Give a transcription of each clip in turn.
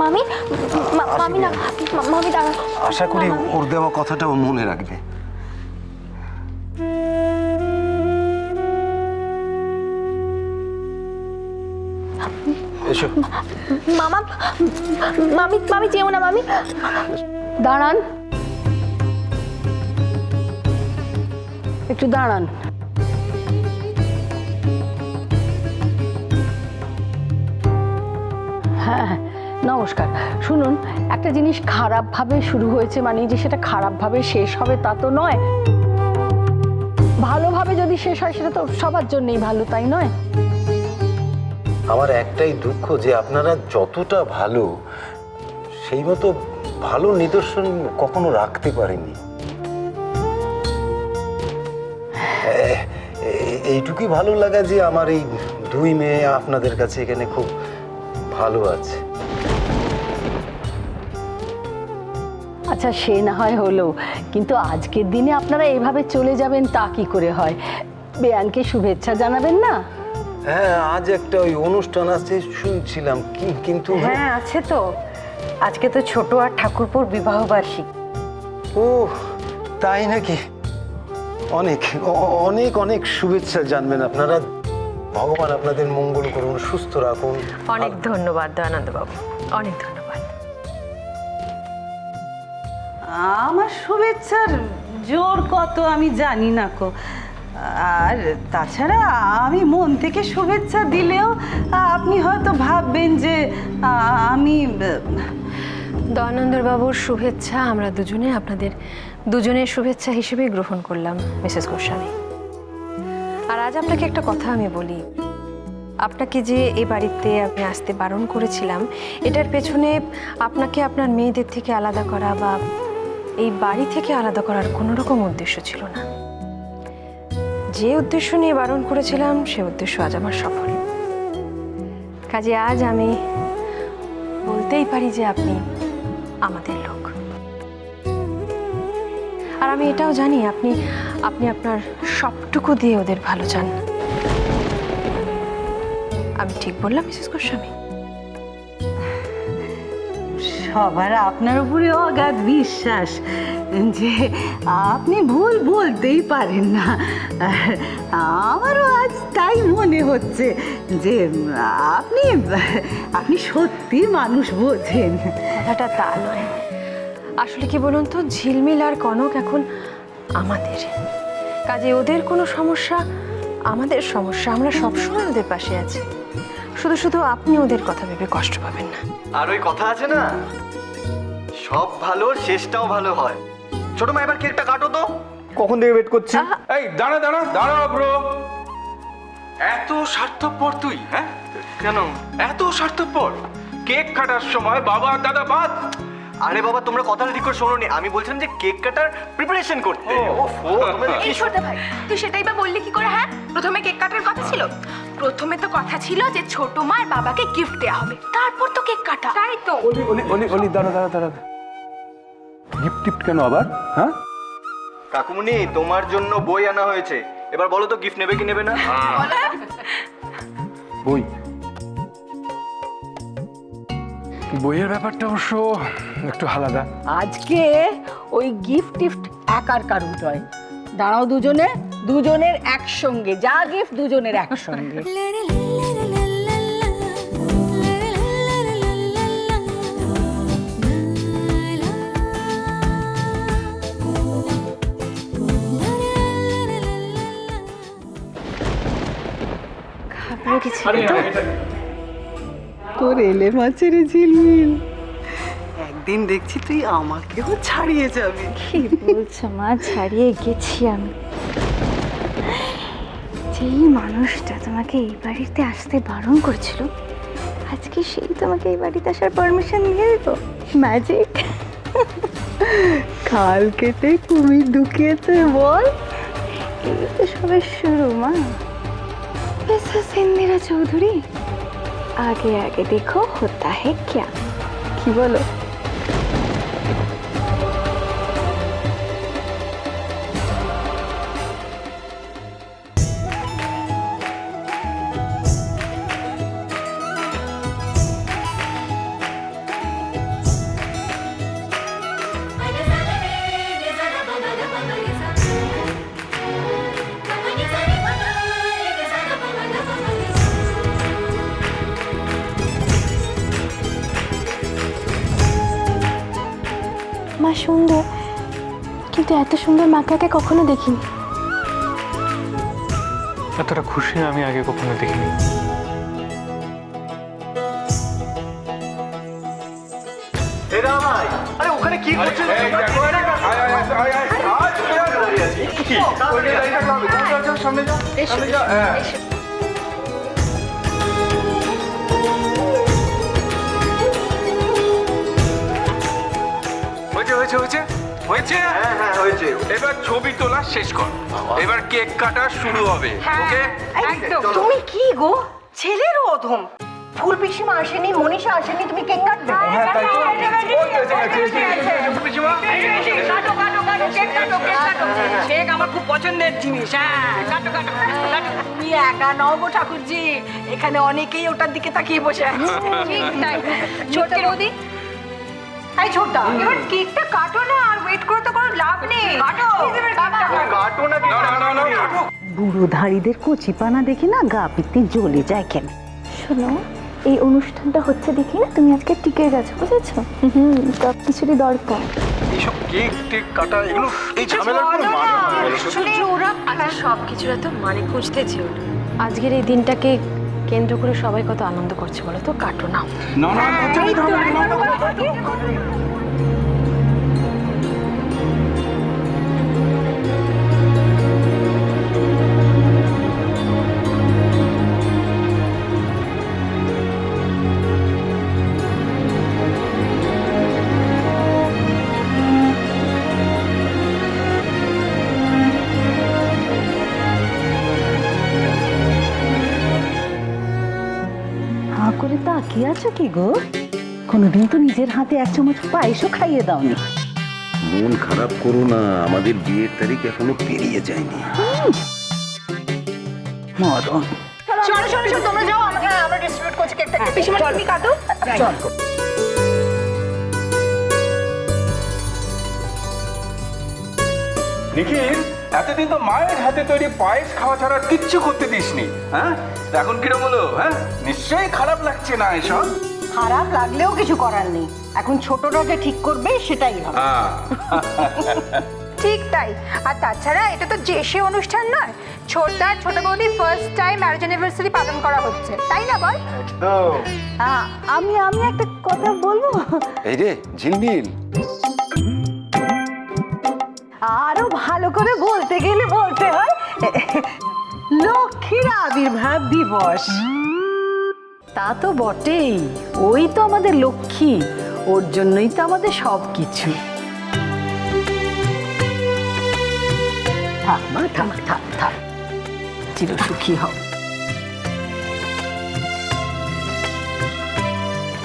মামি? মামি না মামি দাঁড়া আশা করি ওর দেওয়া কথাটা ও মনে রাখবে। এসো। মামা মামি মামি যেও না মামি। দাঁড়ান। একটু দাঁড়ান। হ্যাঁ হ্যাঁ, নমস্কার। শুনুন, একটা জিনিস খারাপভাবে শুরু হয়েছে মানে যে সেটা খারাপভাবে শেষ হবে তা তো নয়। ভালোভাবে যদি শেষ হয় সেটা তো সবার জন্যই ভালো, তাই নয়? আমার একটাই দুঃখ যে আপনারা যতটা ভালো, সেই মতো ভালো নিদর্শন কখনো রাখতে পারেনি এইটুকুই ভালো লাগা যে আমার এই দুই মেয়ে আপনাদের কাছে এখানে খুব ভালো আছে। আচ্ছা সে না হয় হলো। কিন্তু আজকের দিনে আপনারা এইভাবে চলে যাবেন তা কি করে হয়? বেয়ানকে শুভেচ্ছা জানাবেন না? হ্যাঁ আজ একটা ওই অনুষ্ঠান আছে শুনছিলাম। কি কিন্তু হ্যাঁ আছে তো। আজকে তো ছোট আর ঠাকুরপুর বিবাহ বার্ষিকী। ও তাই নাকি? অনেক অনেক অনেক শুভেচ্ছা জানবেন আপনারা। ভগবান আপনাদের মঙ্গল করুন সুস্থ রাখুন। অনেক ধন্যবাদ দয়ানন্দবাবু। অনেক ধন্যবাদ। আমার শুভেচ্ছার জোর কত আমি জানি না কো। আর তাছাড়া আমি মন থেকে শুভেচ্ছা দিলেও আপনি হয়তো ভাববেন যে আমি দয়ানন্দবাবুর শুভেচ্ছা আমরা দুজনে আপনাদের দুজনের শুভেচ্ছা হিসেবে গ্রহণ করলাম, মিসেস গোস্বামী। আর আজ আপনাকে একটা কথা আমি বলি। আপনাকে যে এ বাড়িতে আমি আসতে বারণ করেছিলাম, এটার পেছনে আপনাকে আপনার মেয়েদের থেকে আলাদা করা বা এই বাড়ি থেকে আলাদা করার কোনো রকম উদ্দেশ্য ছিল না। যে উদ্দেশ্য নিয়ে বারণ করেছিলাম, সে উদ্দেশ্য আজ আমার সফল। কাজে আজ আমি বলতেই পারি যে আপনি আমাদের লোক। আর আমি এটাও জানি, আপনি আপনি আপনার সবটুকু দিয়ে ওদের ভালো চান। আমি ঠিক বললাম, মিসেস গোস্বামী। সবার আপনার উপরে অগাধ বিশ্বাস যে আপনি ভুল বলতেই পারেন না। আমারও আজ তাই মনে হচ্ছে যে আপনি আপনি সত্যি মানুষ বোঝেন। কথাটা তা নয়। আসলে কি বলুন তো, ঝিলমিল আর কনক এখন আমাদের। কাজে ওদের কোনো সমস্যা, আমাদের সমস্যা, আমরা সবসময় ওদের পাশে আছি। শুধু শুধু আপনি ওদের কথা ভেবে কষ্ট পাবেন না। আর ওই কথা আছে না? সব ভালো শেষটাও ভালো হয়। ছোট মা এবার কেকটা কাটো তো। কখন থেকে ওয়েট করছি? এই দাঁড়া দাঁড়া দাঁড়া ব্রো এত স্বার্থপর তুই হ্যাঁ? কেন? এত স্বার্থপর। কেক কাটার সময় বাবা আর দাদা বাদ। আরে বাবা তোমরা কথাটা ঠিক করে শোনোনি। আমি বলছিলাম যে কেক কাটার প্রিপারেশন করতে। ওফো তোমরা কি এই ছোট ভাই? তুই সেটাই বা বললি কি করে হ্যাঁ? প্রথমে কেক কাটার কথা ছিল। প্রথমে তো কথা ছিল যে ছোট মার বাবাকে গিফট দেওয়া হবে। তারপর তো কেক কাটা। তাই তো। অলি অলি অলি অলি দাঁড়া দাঁড়া দাঁড়া। গিফট টিফট কেন আবার? হ্যাঁ? কাকুমনি তোমার জন্য বই আনা হয়েছে। এবার বলো তো গিফট নেবে কি নেবে না? বই? বইয়ের ব্যাপারটা অবশ্য একটু আলাদা। আজকে ওই গিফট টিফট একার কারুর নয়। দাঁড়াও দুজনে দুজনের একসঙ্গে। যা গিফট দুজনের একসঙ্গে। ঘাবড়ে গেছি। তোর এলে মাছের ঝিলমিল। একদিন দেখছি তুই আমাকেও ছাড়িয়ে যাবি। কি বলছো মা? ছাড়িয়ে গেছি আমি। যেই মানুষটা তোমাকে এই বাড়িতে আসতে বারণ করছিল আজকে সেই তোমাকে এই বাড়িতে আসার পারমিশন দিয়ে দিত ম্যাজিক খাল কেটে কুমির ঢুকিয়েছে বল। এই তো সবে শুরু মা। মিসেস ইন্দিরা চৌধুরী। আগে আগে দেখো হতা হে ক্যা। কি বলো? মা সুন্দর কিন্তু এত সুন্দর মাকে আগে কখনো দেখিনি। এতটা খুশি আমি আগে কখনো দেখিনি। আরে ওখানে কি করছেন সামনে যাও সামনে যাও হয়েছে হয়েছে হয়েছে হয়েছে হ্যাঁ হ্যাঁ হয়েছে এবার ছবি তোলা শেষ কর এবার কেক কাটা শুরু হবে ওকে একদম তুমি কি গো ছেলের অধম ফুল পিসিমা আসেনি মনীষা আসেনি তুমি কেক কাটবে হ্যাঁ তাই তো। কেক আমার খুব পছন্দের জিনিস হ্যাঁ কাটো কাটো কাটো। তুমি একা নও গো ঠাকুরজি এখানে অনেকেই ওটার দিকে তাকিয়ে বসে আছে ঠিক তাই ছোট বৌদি এই এবার কেকটা কাটো না আর ওয়েট করে তো কোনো লাভ নেই। কাটো। কাটো। না না, না, না, না, বুড়ো ধাড়িদের কচিপানা দেখি না গা পিত্তি জ্বলে যায় কেন? শোনো এই অনুষ্ঠানটা হচ্ছে দেখি না তুমি আজকে টিকে গেছো বুঝেছ? হুম সব কিছুরই দরকার। এইসব কেক টেক কাটা এগুলো এই ঝামেলার কোনো মানে আচ্ছা সব কিছুর এত মানে খুঁজতে যেও আজকের এই দিনটাকে কেন্দ্র করে সবাই কত আনন্দ করছে বলো তো? কাটো না না না তাকিয়ে কি গো? কোনোদিন তো নিজের হাতে এক চামচ পায়েসও খাইয়ে দাওনি। মন খারাপ করো না আমাদের বিয়ের তারিখ এখনও পেরিয়ে যায়নি। মরণ। চলো চলো চলো তোমরা যাও আমাকে আমরা ডিস্ট্রিবিউট করছি কেকটা পিসিমা তুমি কাটো। নিখিল এতদিন তো মায়ের হাতে তৈরি পায়েস খাওয়া ছাড়া আর কিচ্ছু করতে দিসনি হ্যাঁ? এখন কিরম হলো হ্যাঁ? নিশ্চয়ই খারাপ লাগছে না এসব? খারাপ লাগলেও কিছু করার নেই। এখন ছোটরা যে ঠিক করবে সেটাই হবে। ঠিক তাই। আর তাছাড়া এটা তো যে সে অনুষ্ঠান নয়। ছোটদা ছোট বৌদি ফার্স্ট টাইম ম্যারেজ অ্যানিভার্সারি পালন করা হচ্ছে। তাই না বল? আ- আমি আমি একটা কথা বলব? এই রে ঝিলমিল। আরও ভালো করে বলতে গেলে বলতে হয় লক্ষ্মীর আবির্ভাব দিবস। তা তো বটেই। ওই তো আমাদের লক্ষ্মী। ওর জন্যই তো আমাদের সব কিছু থাক মা থাক থাক থাক। সুখী হও।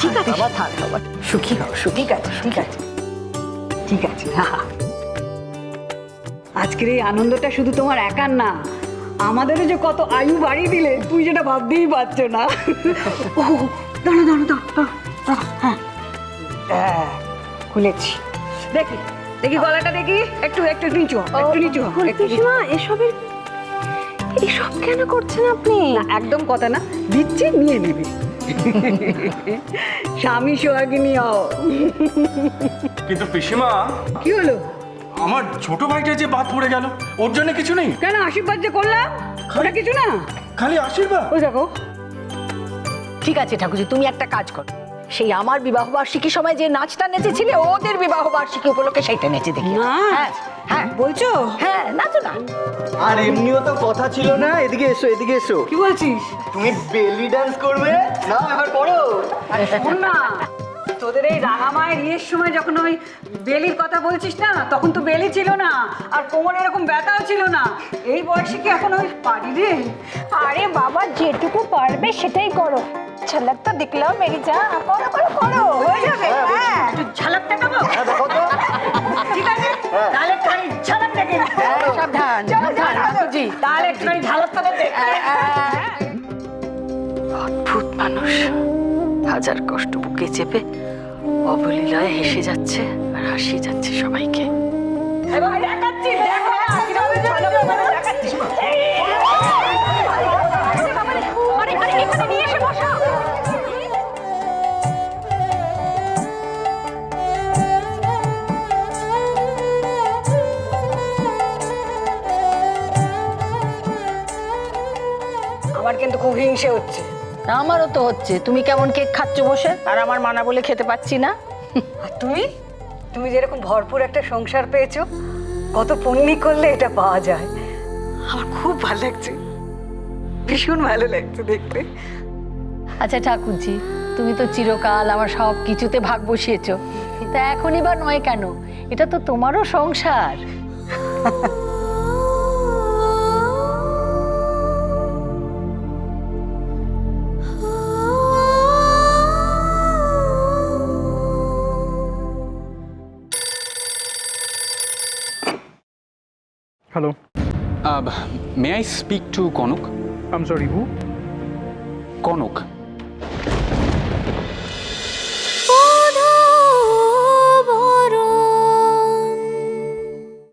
ঠিক আছে। বাবা থাক বাবা। সুখী হও সুখী। আছে ঠিক আছে। ঠিক আছে। আজকের এই আনন্দটা শুধু তোমার একার না। আমাদেরও যে কত আয়ু বাড়িয়ে দিলে তুই যেটা ভাবতেই পারছ না। ও দাঁড়া দাঁড়া দাঁড়া হ্যাঁ। হ্যাঁ, খুলেছি। দেখি দেখি গলাটা দেখি একটু একটু নিচু একটু নিচু হ। এসবের এসব কেন করছেন আপনি? না একদম কথা না দিচ্ছি নিয়ে নিবি। স্বামী সোহাগিনী হও। কিন্তু পিসিমা কি হলো? আমার ছোট ভাইটা যে বাদ পড়ে গেল ওর জন্য কিছু নেই? কেন আশীর্বাদ যে করলাম? ওটা কিছু না? খালি আশীর্বাদ? ওই দেখো। ঠিক আছে ঠাকুরজি তুমি একটা কাজ করো। সেই আমার বিবাহ বার্ষিকীর সময় যে নাচটা নেচেছিলে ওদের বিবাহ বার্ষিকী উপলক্ষে সেইটা নেচে দেখি। হ্যাঁ হ্যাঁ। বলছো? হ্যাঁ নাচো না। আর এমনিও তো কথা ছিল না এদিকে এসো এদিকে এসো। কি বলছিস? তুমি বেলি ডান্স করবে? না এবার করো। শোন না। তোদের এই রাঙামায়ের ইয়ের সময় যখন ওই বেলির কথা বলছিস না তখন তো বেলি ছিল না আর কোমরে এরকম ব্যথাও ছিল না। এই বয়সে কি এখন ওই পারি রে? আরে বাবা যেটুকু পারবে সেটাই করো। ঝলক তো দিখলাও মেরি যা করো করো করো হয়ে যাবে হ্যাঁ একটু ঝালক দেখাবো? ঠিক আছে? তাহলে একটুখানি ঝালক দেখে সাবধান সাবধান ঠাকুরজি তাহলে একটুখানি ঝালক তো দেখ। অদ্ভুত মানুষ। হাজার কষ্ট বুকে চেপে অবলীলায় হেসে যাচ্ছে আর হাসিয়ে যাচ্ছে সবাইকে। আমার কিন্তু খুব হিংসে হচ্ছে। আমারও তো হচ্ছে। তুমি কেমন কেক খাচ্ছ বসে? আর আমার মানা বলে খেতে পাচ্ছি না। আর তুমি? তুমি যেরকম ভরপুর একটা সংসার পেয়েছ কত পুণ্যি করলে এটা পাওয়া যায়? আমার খুব ভালো লাগছে। ভীষণ ভালো লাগছে দেখতে। আচ্ছা ঠাকুরজি তুমি তো চিরকাল আমার সব কিছুতে ভাগ বসিয়েছো। তা এখনই বা নয় কেন? এটা তো তোমারও সংসার। Hello, Uh, may I speak to Konuk? I'm sorry, who? Konuk.